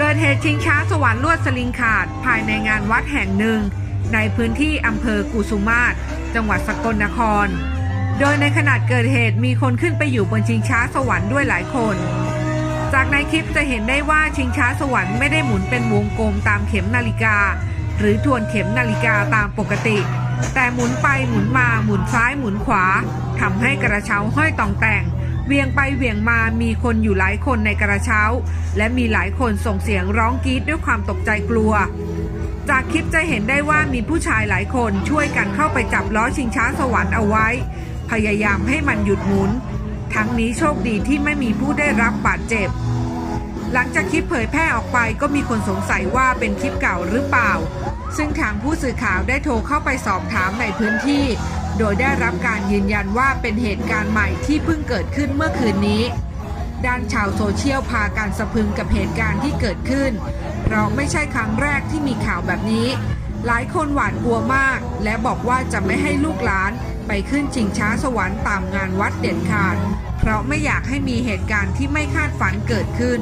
เกิดเหตุชิงช้าสวรรค์ลวดสลิงขาด ภายในงานวัดแห่งหนึ่ง ในพื้นที่อำเภอกุสุมาศจังหวัดสกลนคร โดยในขณะเกิดเหตุมีคนขึ้นไปอยู่บนชิงช้าสวรรค์ด้วยหลายคน จากในคลิปจะเห็นได้ว่าชิงช้าสวรรค์ไม่ได้หมุนเป็นวงกลมตามเข็มนาฬิกา หรือทวนเข็มนาฬิกาตามปกติ แต่หมุนไปหมุนมาหมุนซ้ายหมุนขวาทำให้กระเช้าห้อยต่องแต่ง เวียงไปเวียงมามีคนอยู่หลายคนในกระเช้า และมีหลายคนส่งเสียงร้องกรีดด้วยความตกใจกลัว จากคลิปจะเห็นได้ว่ามีผู้ชายหลายคนช่วยกันเข้าไปจับล้อชิงช้าสวรรค์เอาไว้ พยายามให้มันหยุดหมุน ทั้งนี้โชคดีที่ไม่มีผู้ได้รับบาดเจ็บ หลังจากคลิปเผยแพร่ออกไปก็มีคนสงสัยว่าเป็นคลิปเก่าหรือเปล่า ซึ่งทางผู้สื่อข่าวได้โทรเข้าไปสอบถามในพื้นที่ โดยได้รับการยืนยันว่าเป็นเหตุการณ์ใหม่ที่เพิ่งเกิดขึ้นเมื่อคืนนี้ ด้านชาวโซเชียลพาการสะพึงกับเหตุการณ์ที่เกิดขึ้น เพราะไม่ใช่ครั้งแรกที่มีข่าวแบบนี้ หลายคนหวาดกลัวมาก และบอกว่าจะไม่ให้ลูกหลานไปขึ้นชิงช้าสวรรค์ตามงานวัดเด็ดขาด เพราะไม่อยากให้มีเหตุการณ์ที่ไม่คาดฝันเกิดขึ้น